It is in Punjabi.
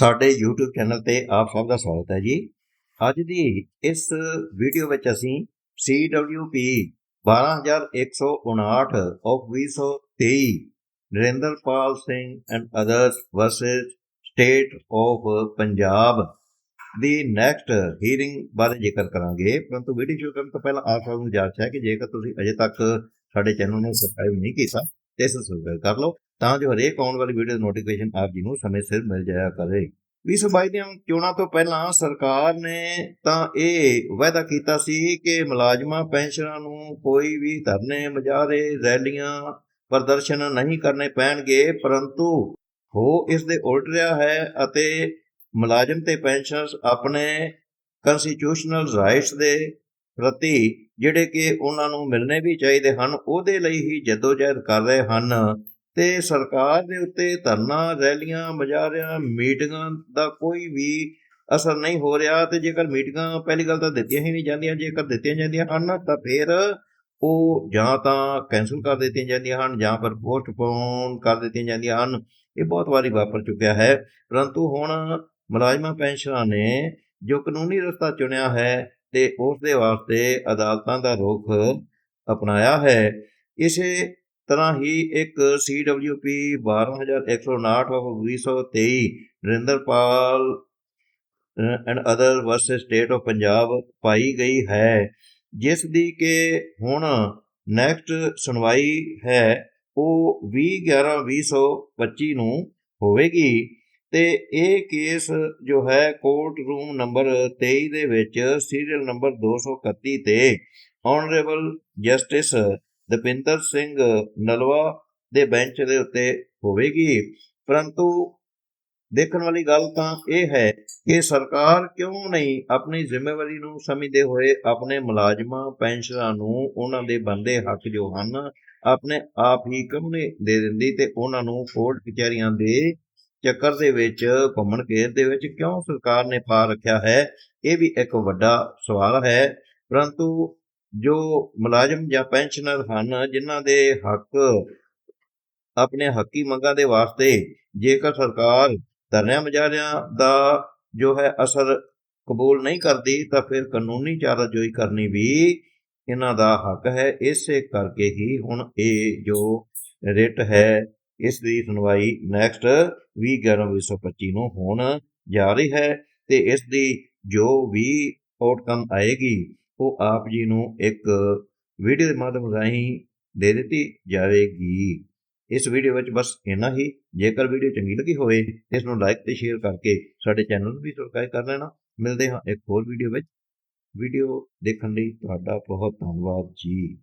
ਸਾਡੇ YouTube ਚੈਨਲ ਤੇ ਆਪ ਸਭ ਦਾ ਸਵਾਗਤ ਹੈ ਜੀ। ਅੱਜ ਦੀ ਇਸ ਵੀਡੀਓ ਵਿੱਚ ਅਸੀਂ CWP 12159 of 2023 Narinderpal Singh and others versus state of Punjab the next hearing ਬਾਰੇ ਜ਼ਿਕਰ ਕਰਾਂਗੇ। ਪਰੰਤੂ ਵੀਡੀਓ ਸ਼ੁਰੂ ਕਰਨ ਤੋਂ ਪਹਿਲਾਂ ਆਪ ਸਭ ਨੂੰ ਗੁਜ਼ਾਰਿਸ਼ ਹੈ ਕਿ ਜੇਕਰ ਤੁਸੀਂ ਅਜੇ ਤੱਕ ਸਾਡੇ ਚੈਨਲ ਨੂੰ ਸਬਸਕ੍ਰਾਈਬ ਨਹੀਂ ਕੀਤਾ ਤੇ ਸਬਸਕ੍ਰਾਈਬ ਕਰ ਲਓ। ਤਾਂ ਜੋ ਹਰੇਕ ਆਉਣ ਵਾਲੀ ਵੀਡੀਓ ਦੀ ਨੋਟੀਫਿਕੇਸ਼ਨ ਆਪ ਜੀ ਨੂੰ ਸਮੇਂ ਸਿਰ ਮਿਲ ਜਾਇਆ ਕਰੇ। 2022 ਦੀਆਂ ਚੋਣਾਂ ਤੋਂ ਪਹਿਲਾਂ ਸਰਕਾਰ ਨੇ ਤਾਂ ਇਹ ਵਾਅਦਾ ਕੀਤਾ ਸੀ ਕਿ ਮੁਲਾਜ਼ਮਾਂ ਪੈਨਸ਼ਨਰਾਂ ਨੂੰ ਕੋਈ ਵੀ ਧਰਨੇ, ਮੁਜ਼ਾਹਰੇ, ਰੈਲੀਆਂ ਪ੍ਰਦਰਸ਼ਨ ਨਹੀਂ ਕਰਨੇ ਪੈਣਗੇ, ਪਰੰਤੂ ਹੋ ਇਸ ਦੇ ਉਲਟ ਰਿਹਾ ਹੈ ਅਤੇ ਮੁਲਾਜ਼ਮ ਤੇ ਪੈਨਸ਼ਨਰਸ ਆਪਣੇ ਕਨਸਟੀਟਿਊਸ਼ਨਲ ਰਾਈਟਸ ਦੇ ਪ੍ਰਤੀ ਜਿਹੜੇ ਕਿ ਉਹਨਾਂ ਨੂੰ ਮਿਲਣੇ ਵੀ ਚਾਹੀਦੇ ਹਨ, ਉਹਦੇ ਲਈ ਹੀ ਜਦੋਜਹਿਦ ਕਰ ਰਹੇ ਹਨ। ਤੇ ਸਰਕਾਰ ਦੇ ਉੱਤੇ ਧਰਨਾ, ਰੈਲੀਆਂ ਮੁਜ਼ਾਹਰਿਆਂ ਮੀਟਿੰਗਾਂ ਦਾ ਕੋਈ ਵੀ ਅਸਰ ਨਹੀਂ ਹੋ ਰਿਹਾ ਤੇ ਜੇਕਰ ਮੀਟਿੰਗਾਂ ਪਹਿਲੀ ਗੱਲ ਤਾਂ ਦਿੱਤੀਆਂ ਹੀ ਨਹੀਂ ਜਾਂਦੀਆਂ, ਜੇਕਰ ਦਿੱਤੀਆਂ ਜਾਂਦੀਆਂ ਹਨ ਤਾਂ ਫਿਰ ਉਹ ਜਾਂ ਤਾਂ ਕੈਨਸਲ ਕਰ ਦਿੱਤੀਆਂ ਜਾਂਦੀਆਂ ਹਨ ਜਾਂ ਫਿਰ ਪੋਸਟਪੋਨ ਕਰ ਦਿੱਤੀਆਂ ਜਾਂਦੀਆਂ ਹਨ। ਇਹ ਬਹੁਤ ਵਾਰੀ ਵਾਪਰ ਚੁੱਕਿਆ ਹੈ। ਪਰੰਤੂ ਹੁਣ ਮੁਲਾਜ਼ਮਾਂ, ਪੈਨਸ਼ਨਾਂ ਨੇ ਜੋ ਕਾਨੂੰਨੀ ਰਸਤਾ ਚੁਣਿਆ ਹੈ ਤੇ ਉਸ ਦੇ ਵਾਸਤੇ ਅਦਾਲਤਾਂ ਦਾ ਰੁਖ ਅਪਣਾਇਆ ਹੈ। ਇਸੇ ਤਰ੍ਹਾਂ ਹੀ ਇੱਕ CWP 12159 of 2023 Narinderpal and other versus state of Punjab ਪਾਈ ਗਈ ਹੈ, ਜਿਸ ਦੀ ਕਿ ਹੁਣ ਨੈਕਸਟ ਸੁਣਵਾਈ ਹੈ, ਉਹ 20/11/2025 ਨੂੰ ਹੋਵੇਗੀ। ਤੇ ਇਹ ਕੇਸ ਜੋ ਹੈ ਕੋਰਟ ਰੂਮ ਨੰਬਰ 23 ਦੇ ਵਿੱਚ ਸੀਰੀਅਲ ਨੰਬਰ 231 ਤੇ ਆਨਰੇਬਲ ਜਸਟਿਸ ਦਪਿੰਦਰ ਸਿੰਘ ਨਲਵਾ ਦੇ ਬੈਂਚ ਦੇ ਉੱਤੇ ਹੋਵੇਗੀ। ਪਰੰਤੂ ਦੇਖਣ ਵਾਲੀ ਗੱਲ ਤਾਂ ਇਹ ਹੈ ਕਿ ਸਰਕਾਰ ਕਿਉਂ ਨਹੀਂ ਆਪਣੀ ਜ਼ਿੰਮੇਵਾਰੀ ਨੂੰ ਸਮਝਦੇ ਹੋਏ ਆਪਣੇ ਮੁਲਾਜ਼ਮਾਂ ਪੈਨਸ਼ਨਰਾਂ ਨੂੰ ਉਹਨਾਂ ਦੇ ਬੰਦੇ ਹੱਕ ਜੋ ਹਨ, ਆਪਣੇ ਆਪ ਹੀ ਕੰਮੇ ਦੇ ਦਿੰਦੀ ਤੇ ਉਹਨਾਂ ਨੂੰ ਕੋਰਟ ਕਚਹਿਰੀਆਂ ਦੇ ਚੱਕਰ ਦੇ ਵਿੱਚ ਘੁੰਮਣ ਘੇਰ ਦੇ ਵਿੱਚ ਕਿਉਂ ਸਰਕਾਰ ਨੇ ਪਾ ਰੱਖਿਆ ਹੈ? ਇਹ ਵੀ ਇੱਕ ਵੱਡਾ ਸਵਾਲ ਹੈ। ਪਰੰਤੂ ਜੋ ਮੁਲਾਜ਼ਮ ਜਾਂ ਪੈਨਸ਼ਨਰ ਹਨ, ਜਿਨ੍ਹਾਂ ਦੇ ਹੱਕ, ਆਪਣੇ ਹੱਕੀ ਮੰਗਾਂ ਦੇ ਵਾਸਤੇ ਜੇਕਰ ਸਰਕਾਰ ਧਰਨਿਆਂ ਮੁਜ਼ਾਹਰਿਆਂ ਦਾ ਜੋ ਹੈ ਅਸਰ ਕਬੂਲ ਨਹੀਂ ਕਰਦੀ, ਤਾਂ ਫਿਰ ਕਾਨੂੰਨੀ ਚਾਰਾਜੋਈ ਕਰਨੀ ਵੀ ਇਹਨਾਂ ਦਾ ਹੱਕ ਹੈ। ਇਸੇ ਕਰਕੇ ਹੀ ਹੁਣ ਇਹ ਜੋ ਰਿਟ ਹੈ, ਇਸ ਦੀ ਸੁਣਵਾਈ ਨੈਕਸਟ 20/11/2025 ਨੂੰ ਹੋਣ ਜਾ ਰਹੀ ਹੈ ਤੇ ਇਸ ਦੀ ਜੋ ਵੀ ਆਊਟਕਮ ਆਏਗੀ ਉਹ ਆਪ ਜੀ ਨੂੰ ਇੱਕ ਵੀਡੀਓ ਦੇ ਮਾਧਿਅਮ ਰਾਹੀਂ ਦੇ ਦਿੱਤੀ ਜਾਵੇਗੀ। ਇਸ ਵੀਡੀਓ ਵਿੱਚ ਬਸ ਇੰਨਾ ਹੀ। ਜੇਕਰ ਵੀਡੀਓ ਚੰਗੀ ਲੱਗੀ ਹੋਵੇ, ਇਸ ਨੂੰ ਲਾਈਕ ਤੇ ਸ਼ੇਅਰ ਕਰਕੇ ਸਾਡੇ ਚੈਨਲ ਨੂੰ ਵੀ ਸਬਸਕ੍ਰਾਈਬ ਕਰ ਲੈਣਾ। ਮਿਲਦੇ ਹਾਂ ਇੱਕ ਹੋਰ ਵੀਡੀਓ ਵਿੱਚ। ਵੀਡੀਓ ਦੇਖਣ ਲਈ ਤੁਹਾਡਾ ਬਹੁਤ ਧੰਨਵਾਦ ਜੀ।